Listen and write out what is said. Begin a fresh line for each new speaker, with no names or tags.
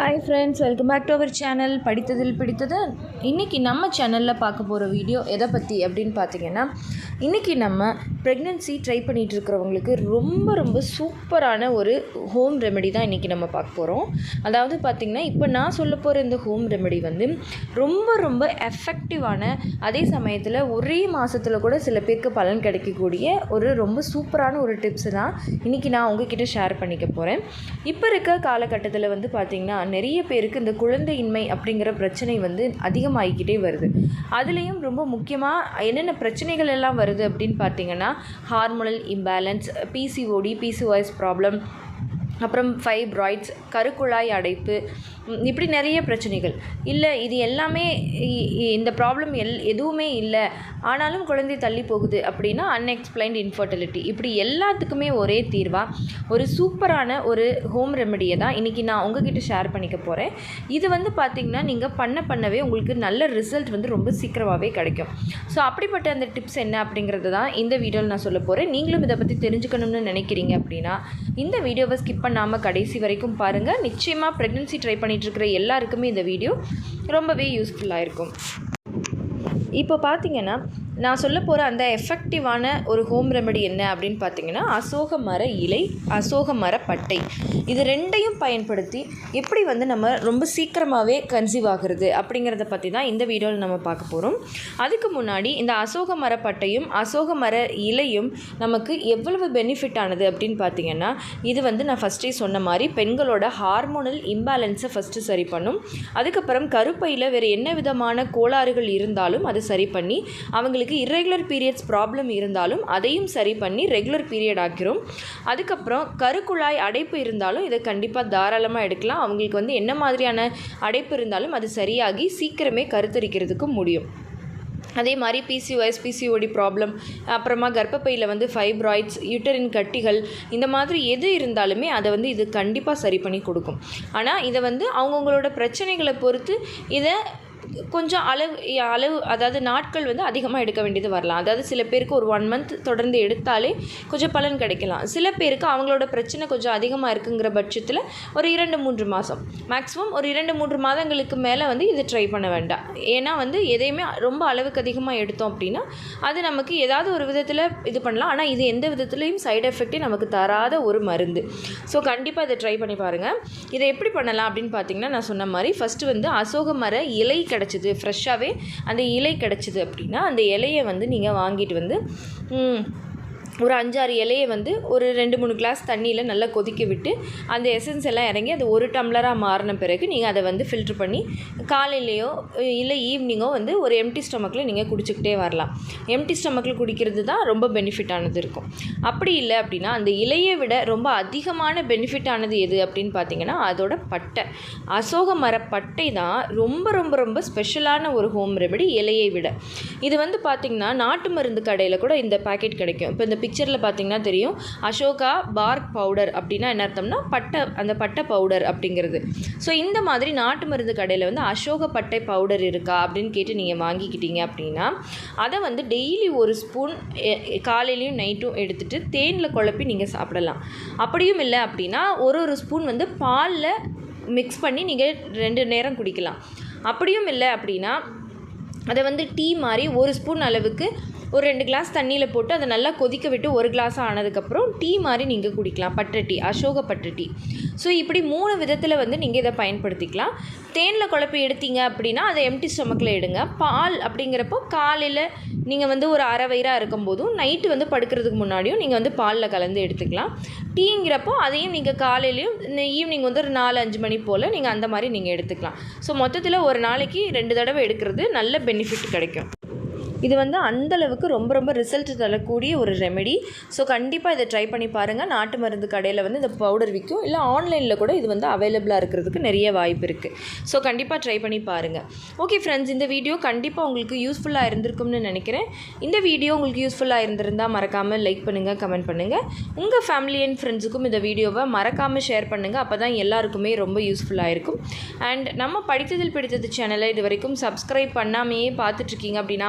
Hi friends welcome back to our channel படித்ததில் பிடித்தது. இன்றைக்கி நம்ம சேனலில் பார்க்க போகிற வீடியோ எதை பற்றி அப்படின்னு பார்த்தீங்கன்னா இன்றைக்கி நம்ம ப்ரெக்னென்சி ட்ரை பண்ணிகிட்ருக்கிறவங்களுக்கு ரொம்ப ரொம்ப சூப்பரான ஒரு ஹோம் ரெமெடி தான் இன்றைக்கி நம்ம பார்க்க போகிறோம் அதாவது பார்த்திங்கன்னா இப்போ நான் சொல்ல போகிற இந்த ஹோம் ரெமெடி வந்து ரொம்ப ரொம்ப எஃபெக்டிவான அதே சமயத்தில் ஒரே மாதத்தில் கூட சில பேருக்கு பலன் கிடைக்கக்கூடிய ஒரு ரொம்ப சூப்பரான ஒரு டிப்ஸு தான் இன்றைக்கி நான் உங்ககிட்ட ஷேர் பண்ணிக்க போகிறேன் இப்போ இருக்க காலகட்டத்தில் வந்து பார்த்திங்கன்னா நிறைய பேருக்கு இந்த குழந்தையின்மை அப்படிங்கிற பிரச்சனை வந்து அதிகமாகிக்கிட்டே வருது. அதுலேயும் ரொம்ப முக்கியமாக என்னென்ன பிரச்சனைகள் எல்லாம் வருது அப்படின்னு பார்த்தீங்கன்னா hormonal imbalance PCOD PCOS problem அப்புறம் ஃபைப்ராய்ட்ஸ் கருக்குழாய் அடைப்பு இப்படி நிறைய பிரச்சனைகள். இல்லை இது எல்லாமே இந்த ப்ராப்ளம் எல் எதுவுமே இல்லை. ஆனாலும் குழந்தை தள்ளி போகுது அப்படின்னா அன்எக்ஸ்பிளைன்ட் இன்ஃபர்டிலிட்டி இப்படி எல்லாத்துக்குமே ஒரே தீர்வாக ஒரு சூப்பரான ஒரு ஹோம் ரெமெடியை தான் இன்றைக்கி நான் உங்ககிட்ட ஷேர் பண்ணிக்க போகிறேன் இது வந்து பார்த்திங்கன்னா நீங்கள் பண்ண பண்ணவே உங்களுக்கு நல்ல ரிசல்ட் வந்து ரொம்ப சீக்கிரமாகவே கிடைக்கும். ஸோ அப்படிப்பட்ட அந்த டிப்ஸ் என்ன அப்படிங்கிறது தான் இந்த வீடியோவில் நான் சொல்ல போகிறேன் நீங்களும் இதை பற்றி தெரிஞ்சுக்கணும்னு நினைக்கிறீங்க அப்படின்னா இந்த வீடியோவை ஸ்கிப் பண்ணாமல் கடைசி வரைக்கும் பாருங்கள் நிச்சயமாக ப்ரெக்னென்சி ட்ரை பண்ணிட்டு இருக்கிற எல்லாருக்குமே இந்த வீடியோ ரொம்பவே யூஸ்ஃபுல்லாக இருக்கும். இப்போ பார்த்தீங்கன்னா நான் சொல்ல போகிற அந்த எஃபெக்டிவான ஒரு ஹோம் ரெமெடி என்ன அப்படின்னு பார்த்தீங்கன்னா அசோக மர இலை அசோக மர பட்டை. இது ரெண்டையும் பயன்படுத்தி எப்படி வந்து நம்ம ரொம்ப சீக்கிரமாகவே கன்சீவ் ஆகுறது அப்படிங்கிறத பற்றி தான் இந்த வீடியோவில் நம்ம பார்க்க போகிறோம் அதுக்கு முன்னாடி இந்த அசோக மர பட்டையும் அசோக மர இலையும் நமக்கு எவ்வளவு பெனிஃபிட் ஆனது அப்படின்னு பார்த்தீங்கன்னா இது வந்து நான் ஃபஸ்ட்டே சொன்ன மாதிரி பெண்களோட ஹார்மோனல் இம்பேலன்ஸை ஃபஸ்ட்டு சரி பண்ணும். அதுக்கப்புறம் கருப்பையில் வேறு என்ன விதமான கோளாறுகள் இருந்தாலும் அதை சரி பண்ணி அவங்களுக்கு irregular பீரியட்ஸ் ப்ராப்ளம் இருந்தாலும் அதையும் சரி பண்ணி ரெகுலர் பீரியட் ஆக்கிறோம் அதுக்கப்புறம் கருக்குழாய் அடைப்பு இருந்தாலும் இதை கண்டிப்பாக தாராளமாக எடுக்கலாம். அவங்களுக்கு வந்து என்ன மாதிரியான அடைப்பு இருந்தாலும் அது சரியாகி சீக்கிரமே கருத்தரிக்கிறதுக்கு முடியும். அதே மாதிரி பிசிஓஎஸ் பிசிஓடி ப்ராப்ளம் அப்புறமா கர்ப்பப்பையில் வந்து ஃபைப்ராய்ட்ஸ் யூட்டரின் கட்டிகள் இந்த மாதிரி எது இருந்தாலுமே அதை வந்து இது கண்டிப்பாக சரி பண்ணி கொடுக்கும். ஆனால் இதை வந்து அவங்கவுங்களோட பிரச்சனைகளை பொறுத்து இதை கொஞ்சம் அளவு அளவு அதாவது நாட்கள் வந்து அதிகமாக எடுக்க வேண்டியது வரலாம். அதாவது சில பேருக்கு ஒரு ஒன் மந்த் தொடர்ந்து எடுத்தாலே கொஞ்சம் பலன் கிடைக்கலாம். சில பேருக்கு அவங்களோட பிரச்சனை கொஞ்சம் அதிகமாக இருக்குங்கிற பட்சத்தில் ஒரு இரண்டு மூன்று மாதம் மேக்ஸிமம் ஒரு இரண்டு மூன்று மாதங்களுக்கு மேலே வந்து இதை ட்ரை பண்ண வேண்டாம். ஏன்னா வந்து எதையுமே ரொம்ப அளவுக்கு அதிகமாக எடுத்தோம் அப்படின்னா அது நமக்கு ஏதாவது ஒரு விதத்தில் இது பண்ணலாம். ஆனால் இது எந்த விதத்துலேயும் சைடு எஃபெக்டே நமக்கு தராத ஒரு மருந்து. ஸோ கண்டிப்பாக இதை ட்ரை பண்ணி பாருங்கள் இதை எப்படி பண்ணலாம் அப்படின்னு பார்த்தீங்கன்னா நான் சொன்ன மாதிரி ஃபஸ்ட்டு வந்து அசோக மர இலை கிடச்சிது ஃப்ரெஷ்ஷாகவே அந்த இலை கிடச்சிது அப்படின்னா அந்த இலையை வந்து நீங்கள் வாங்கிட்டு வந்து ஒரு அஞ்சாறு இலையை வந்து ஒரு ரெண்டு மூணு கிளாஸ் தண்ணியில் நல்லா கொதிக்க விட்டு அந்த எசன்ஸ் எல்லாம் இறங்கி அது ஒரு டம்ளராக மாறின பிறகு நீங்கள் அதை வந்து ஃபில்ட்ரு பண்ணி காலையிலையோ இல்லை ஈவினிங்கோ வந்து ஒரு எம்டி ஸ்டொமக்கில் நீங்கள் குடிச்சிக்கிட்டே வரலாம். எம்டி ஸ்டொமக்கில் குடிக்கிறது தான் ரொம்ப பெனிஃபிட் ஆனது இருக்கும். அப்படி இல்லை அப்படின்னா அந்த இலையை விட ரொம்ப அதிகமான பெனிஃபிட் ஆனது எது அப்படின்னு பார்த்தீங்கன்னா அதோட பட்டை. அசோக மர பட்டை தான் ரொம்ப ரொம்ப ரொம்ப ஸ்பெஷலான ஒரு ஹோம் ரெமெடி இலையை விட. இது வந்து பார்த்திங்கன்னா நாட்டு மருந்து கடையில் கூட இந்த பாக்கெட் கிடைக்கும். இப்போ இந்த பிக்சரில் பார்த்தீங்கன்னா தெரியும். அசோகா பார்க் பவுடர் அப்படின்னா என்ன அர்த்தம்னா பட்டை அந்த பட்டை பவுடர் அப்படிங்கிறது. ஸோ இந்த மாதிரி நாட்டு மருந்து கடையில் வந்து அசோக பட்டை பவுடர் இருக்கா அப்படின்னு கேட்டு நீங்கள் வாங்கிக்கிட்டீங்க அப்படின்னா அதை வந்து டெய்லி ஒரு ஸ்பூன் காலையிலையும் நைட்டும் எடுத்துகிட்டு தேனில் குழப்பி நீங்கள் சாப்பிடலாம். அப்படியும் இல்லை அப்படின்னா ஒரு ஒரு ஸ்பூன் வந்து பாலில் மிக்ஸ் பண்ணி நீங்கள் ரெண்டு நேரம் குடிக்கலாம். அப்படியும் இல்லை அப்படின்னா அதை வந்து டீ மாதிரி ஒரு ஸ்பூன் அளவுக்கு ஒரு ரெண்டு கிளாஸ் தண்ணியில் போட்டு அதை நல்லா கொதிக்க விட்டு ஒரு கிளாஸ் ஆனதுக்கப்புறம் டீ மாதிரி நீங்கள் குடிக்கலாம். பட்டை டீ அசோக பட்டை டீ. ஸோ இப்படி மூணு விதத்தில் வந்து நீங்கள் இதை பயன்படுத்திக்கலாம். தேனில் குழப்பி எடுத்தீங்க அப்படின்னா அதை எம்டி ஸ்டொமக்கில் எடுங்க. பால் அப்படிங்கிறப்போ காலையில் நீங்கள் வந்து ஒரு அரை வயிறாக இருக்கும்போதும் நைட்டு வந்து படுக்கிறதுக்கு முன்னாடியும் நீங்கள் வந்து பாலில் கலந்து எடுத்துக்கலாம். டீங்கிறப்போ அதையும் நீங்கள் காலையிலையும் ஈவினிங் வந்து ஒரு நாலு அஞ்சு மணி போல் நீங்கள் அந்த மாதிரி நீங்கள் எடுத்துக்கலாம். ஸோ மொத்தத்தில் ஒரு நாளைக்கு ரெண்டு தடவை எடுக்கிறது நல்ல பெனிஃபிட் கிடைக்கும். இது வந்து அந்தளவுக்கு ரொம்ப ரொம்ப ரிசல்ட் தரக்கூடிய ஒரு ரெமெடி ஸோ கண்டிப்பாக இதை ட்ரை பண்ணி பாருங்கள் நாட்டு மருந்து கடையில் வந்து இந்த பவுடர் விற்கும். இல்லை ஆன்லைனில் கூட இது வந்து அவைலபிளாக இருக்கிறதுக்கு நிறைய வாய்ப்பு இருக்குது ஸோ கண்டிப்பாக ட்ரை பண்ணி பாருங்கள் ஓகே ஃப்ரெண்ட்ஸ் இந்த வீடியோ கண்டிப்பாக உங்களுக்கு யூஸ்ஃபுல்லாக இருந்திருக்கும்னு நினைக்கிறேன். இந்த வீடியோ உங்களுக்கு யூஸ்ஃபுல்லாக இருந்திருந்தால் மறக்காமல் லைக் பண்ணுங்கள் கமெண்ட் பண்ணுங்கள் உங்கள் ஃபேமிலி அண்ட் ஃப்ரெண்ட்ஸுக்கும் இந்த வீடியோவை மறக்காமல் ஷேர் பண்ணுங்கள் அப்போ தான் எல்லாருக்குமே ரொம்ப யூஸ்ஃபுல்லாக இருக்கும். அண்ட் நம்ம படித்ததில் பிடித்தது சேனலை இது வரைக்கும் சப்ஸ்கிரைப் பண்ணாமையே பார்த்துட்ருக்கீங்க அப்படின்னா